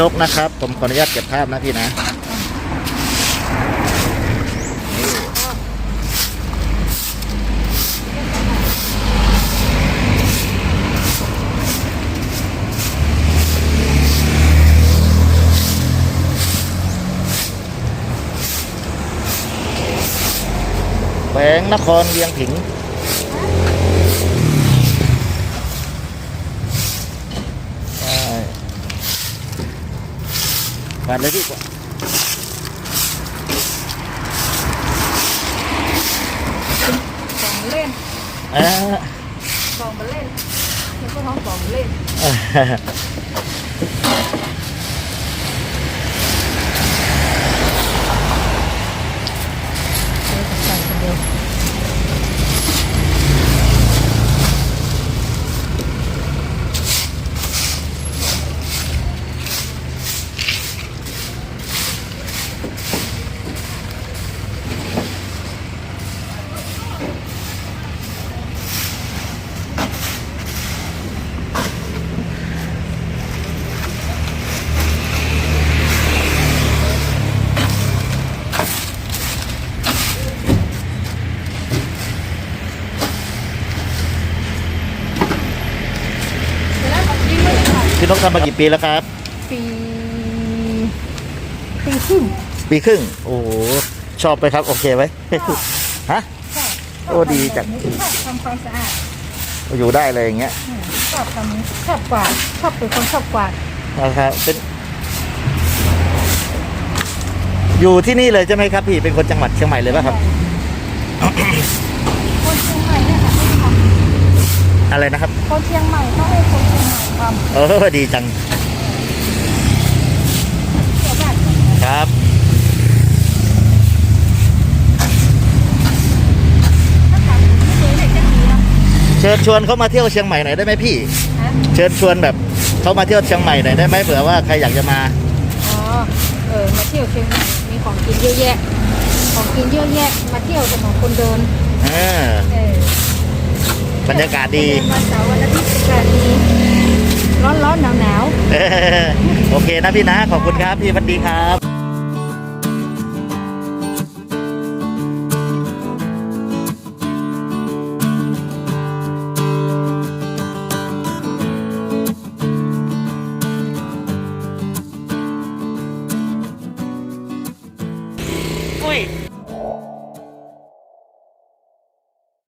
นกนะครับ ผมขออนุญาตเก็บภาพนะพี่นะแขวงนครเวียงผิง ผ่านเลยพี่กว่าสองเล่นอ่า สองมาเล่นแล้วก็ท้องสองเล่น พี่นกทำมากี่ปีแล้วครับ ปีปีครึ่งปีครึ่ง โอ้โหชอบไปครับ โอเคไหมฮะใช่โอ้ดีจัง ชอบทำความสะอาดอยู่ได้เลยอย่างเงี้ยอืมชอบทำชอบกวาดชอบเป็นคนชอบกวาดนะครับเป็น อยู่ที่นี่เลยใช่ไหมครับพี่เป็นคนจังหวัดเชียงใหม่เลยป่ะครับ คนเชียงใหม่เนี่ยค่ะไม่ทอะไรนะครับำคนเชียงใหม่ต้องให้คนเชียงใหม่ ทำเออดีจังเกี่ยวกับครับถ้าถามเคยเด็กจะดีเนาะเชิญชวนเขามาเที่ยวเชียงใหม่หน่อยได้ไหมพี่ฮะเชิญชวนแบบเขามาเที่ยวเชียงใหม่หน่อยได้ไหมเผื่อว่าใครอยากจะมาอ๋อเออมาเที่ยวเชียงใหม่มีของกินเยอะแยะ ของกินเยอะแยะ มาเที่ยวถนนคนเดินเออเออบรรยากาศดีวันเสาร์วันอาทิตย์อากาศดี ร้อนร้อนหนาวหนาวโอเคนะพี่นะ ขอบคุณครับ พี่พันดีครับอุ้ย